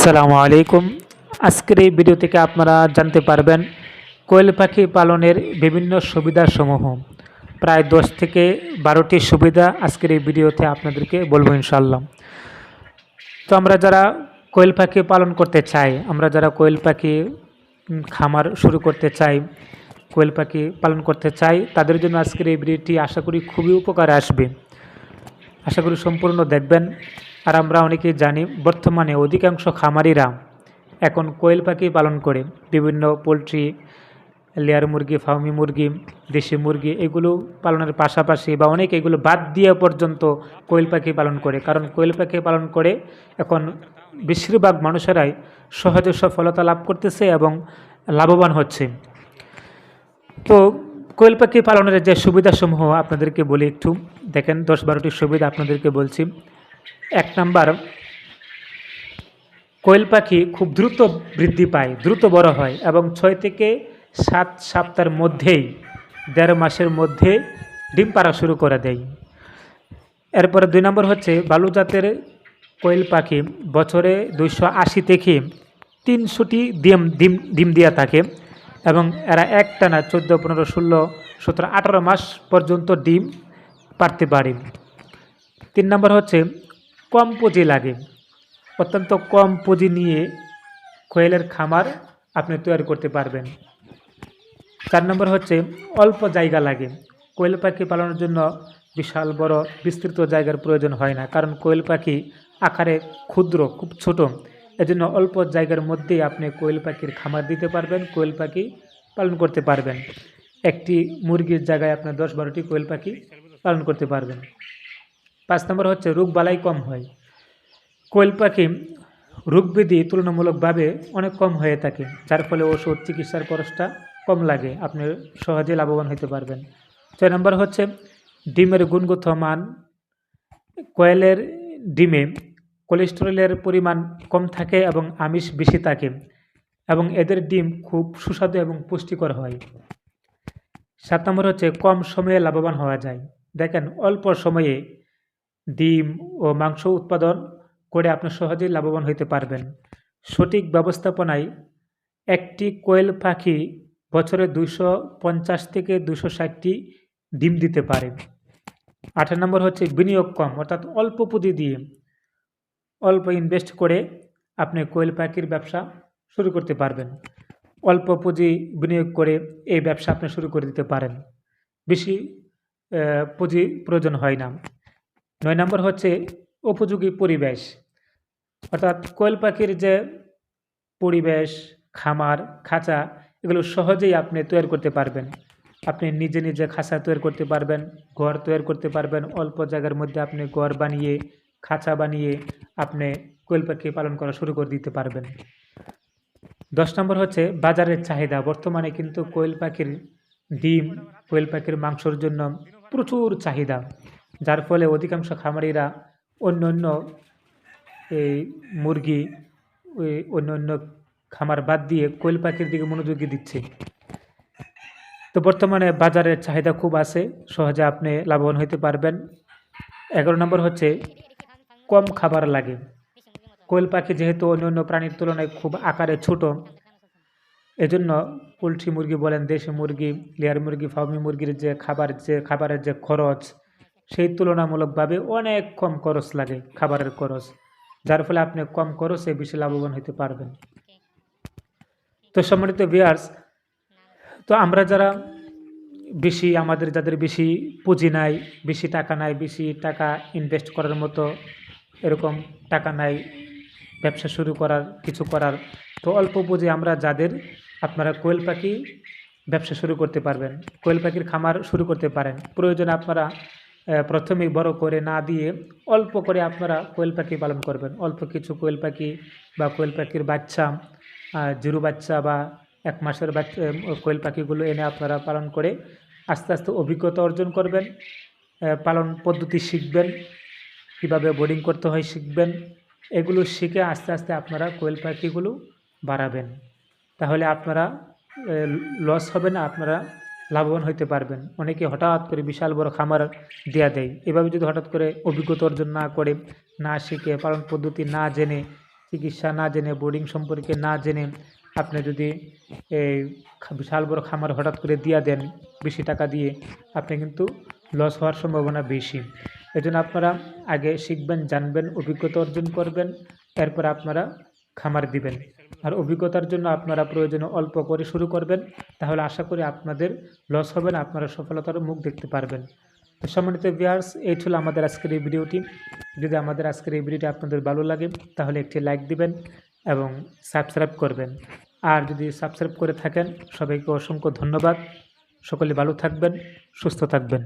আসসালামু আলাইকুম। আজকের এই ভিডিও থেকে আপনারা জানতে পারবেন, কোয়েল পাখি পালনের বিভিন্ন সুবিধাসমূহ। প্রায় দশ থেকে বারোটি সুবিধা আজকের এই ভিডিওতে আপনাদেরকে বলব ইনশাল্লাহ তো আমরা যারা কোয়েল পাখি পালন করতে চাই, আমরা যারা কোয়েল পাখি খামার শুরু করতে চাই, কোয়েল পাখি পালন করতে চাই, তাদের জন্য আজকের এই ভিডিওটি আশা করি খুবই উপকারে আসবে। আশা করি সম্পূর্ণ দেখবেন। আর আমরা অনেকেই জানি, বর্তমানে অধিকাংশ খামারিরা এখন কোয়েল পাখি পালন করে। বিভিন্ন পোলট্রি, লেয়ার মুরগি, ফার্মি মুরগি, দেশি মুরগি, এগুলো পালনের পাশাপাশি বা অনেকে এগুলো বাদ দিয়ে পর্যন্ত কোয়েল পাখি পালন করে। কারণ কোয়েল পাখি পালন করে এখন বেশিরভাগ মানুষেরাই সহজে সফলতা লাভ করতেছে এবং লাভবান হচ্ছে। তো কোয়েল পাখি পালনের যে সুবিধাসমূহ আপনাদেরকে বলি একটু। দেখেন, দশ বারোটি সুবিধা আপনাদেরকে বলছি। এক নাম্বার, কোয়েল পাখি খুব দ্রুত বৃদ্ধি পায়, দ্রুত বড় হয় এবং ছয় থেকে সাত সপ্তাহের মধ্যেই, দেড় মাসের মধ্যে ডিম পাড়া শুরু করে দেয়। এরপরে দুই নম্বর হচ্ছে বালু জাতের কোয়েল পাখি বছরে দুইশো আশি থেকে তিনশোটি ডিম ডিম ডিম দিয়া থাকে এবং এরা একটানা চোদ্দ, পনেরো, ষোলো, সতেরো, আঠারো মাস পর্যন্ত ডিম পারতে পারে। তিন নম্বর হচ্ছে কম পুঁজি লাগে। অত্যন্ত কম পুঁজি নিয়ে কোয়েলের খামার আপনি তৈরি করতে পারবেন। চার নম্বর হচ্ছে অল্প জায়গা লাগে। কোয়েল পাখি পালনের জন্য বিশাল বড় বিস্তৃত জায়গার প্রয়োজন হয় না, কারণ কোয়েল পাখি আকারে ক্ষুদ্র, খুব ছোট। এজন্য অল্প জায়গার মধ্যেই আপনি কোয়েল পাখির খামার দিতে পারবেন, কোয়েল পাখি পালন করতে পারবেন। একটি মুরগির জায়গায় আপনার দশ বারোটি কোয়েল পাখি পালন করতে পারবেন। পাঁচ নম্বর হচ্ছে, রোগ বালাই কম হয়। কোয়েল পাখি রোগবিধি তুলনামূলকভাবে অনেক কম হয়ে থাকে, যার ফলে ওষুধ চিকিৎসার খরচটা কম লাগে। আপনি সহজে লাভবান হতে পারবেন। ছয় নম্বর হচ্ছে, ডিমের গুণগত মান কোয়েলের ডিমে কোলেস্টেরলের পরিমাণ কম থাকে এবং আমিষ বেশি থাকে, এবং এদের ডিম খুব সুস্বাদু এবং পুষ্টিকর হয়। সাত নম্বর হচ্ছে, কম সময়ে লাভবান হওয়া যায়। দেখেন, অল্প সময়ে ডিম ও মাংস উৎপাদন করে আপনি সহজেই লাভবান হতে পারবেন। সঠিক ব্যবস্থাপনায় একটি কোয়েল পাখি বছরে দুশো পঞ্চাশ থেকে দুশো ষাটটি ডিম দিতে পারে। আঠারো নম্বর হচ্ছে বিনিয়োগ কম, অর্থাৎ অল্প পুঁজি দিয়ে অল্প ইনভেস্ট করে আপনি কোয়েল পাখির ব্যবসা শুরু করতে পারবেন। অল্প পুঁজি বিনিয়োগ করে এই ব্যবসা আপনি শুরু করে দিতে পারেন। বেশি পুঁজি প্রয়োজন হয় না। নয় নম্বর হচ্ছে উপযোগী পরিবেশ। অর্থাৎ কোয়েল পাখির যে পরিবেশ, খামার, খাঁচা, এগুলো সহজেই আপনি তৈরি করতে পারবেন। আপনি নিজে নিজে খাঁচা তৈরি করতে পারবেন, ঘর তৈরি করতে পারবেন, অল্প জায়গার মধ্যে আপনি ঘর বানিয়ে, খাঁচা বানিয়ে আপনি কোয়েল পাখি পালন করা শুরু করে দিতে পারবেন। দশ নম্বর হচ্ছে বাজারের চাহিদা। বর্তমানে কিন্তু কোয়েল পাখির ডিম, কোয়েল পাখির মাংসর জন্য প্রচুর চাহিদা। যার ফলে অধিকাংশ খামারিরা অন্য অন্য এই মুরগি অন্য অন্য খামার বাদ দিয়ে কোয়েল পাখির দিকে মনোযোগী দিচ্ছে। তো বর্তমানে বাজারের চাহিদা খুব আছে, সহজে আপনি লাভবান হতে পারবেন। এগারো নম্বর হচ্ছে কম খাবার লাগে। কোয়েল পাখি যেহেতু অন্য অন্য প্রাণীর তুলনায় খুব আকারে ছোট, এজন্য পোলট্রি মুরগি বলেন, দেশি মুরগি, লেয়ার মুরগি ফার্মি মুরগির যে খাবার, যে খাবারের যে খরচ সেই তুলনামূলকভাবে অনেক কম খরচ লাগে খাবারের খরচ। যার ফলে আপনি কম খরচে বেশি লাভবান হতে পারবেন। তো সম্মানিত বিয়ার্স তো আমরা যারা বেশি, আমাদের যাদের বেশি পুঁজি নাই, বেশি টাকা নাই, বেশি টাকা ইনভেস্ট করার মতো এরকম টাকা নাই, ব্যবসা শুরু করার, কিছু করার, তো অল্প পুঁজি আমরা যাদের, আপনারা কোয়েল পাখি ব্যবসা শুরু করতে পারবেন। কোয়েল পাখির খামার শুরু করতে পারেন। প্রয়োজনে আপনারা আহ, প্রথমেই বড় করে না দিয়ে অল্প করে আপনারা কোয়েল পাখি পালন করবেন। অল্প কিছু কোয়েল পাখি বা কোয়েল পাখির বাচ্চা জিরো বাচ্চা বা এক মাসের বাচ্চা কোয়েল পাখিগুলো এনে আপনারা পালন করে আস্তে আস্তে অভিজ্ঞতা অর্জন করবেন পালন পদ্ধতি শিখবেন কীভাবে বোর্ডিং করতে হয় শিখবেন এগুলো শিখে আস্তে আস্তে আপনারা কোয়েল পাখিগুলো বাড়াবেন। তাহলে আপনারা লস হবে না আপনারা লাভবান হতে পারবেন। অনেকে হঠাৎ করে বিশাল বড় খামার দেয়া দেয়। এভাবে যদি হঠাৎ করে অভিজ্ঞতা অর্জন না করে, না শিখে, পালন পদ্ধতি না জেনে, চিকিৎসা না জেনে বোর্ডিং সম্পর্কে না জেনে আপনি যদি এই বিশাল বড় খামার হঠাৎ করে দিয়া দেন বেশি টাকা দিয়ে, আপনি কিন্তু লস হওয়ার সম্ভাবনা বেশি। এজন্য আপনারা আগে শিখবেন, জানবেন, অভিজ্ঞতা অর্জন করবেন। এরপর আপনারা খামার দিবেন। আর অভিজ্ঞতার জন্য আপনারা প্রয়োজনে অল্প করে শুরু করবেন। তাহলে আশা করি আপনাদের লস হবে না, আপনারা সফলতার মুখ দেখতে পারবেন। তো সম্মানিত ভিউয়ার্স এই ছিল আমাদের আজকের এই ভিডিওটি যদি আমাদের আজকের এই ভিডিওটি আপনাদের ভালো লাগে, তাহলে একটি লাইক দিবেন এবং সাবস্ক্রাইব করবেন। আর যদি সাবস্ক্রাইব করে থাকেন, সবাইকে অসংখ্য ধন্যবাদ। সকলে ভালো থাকবেন, সুস্থ থাকবেন।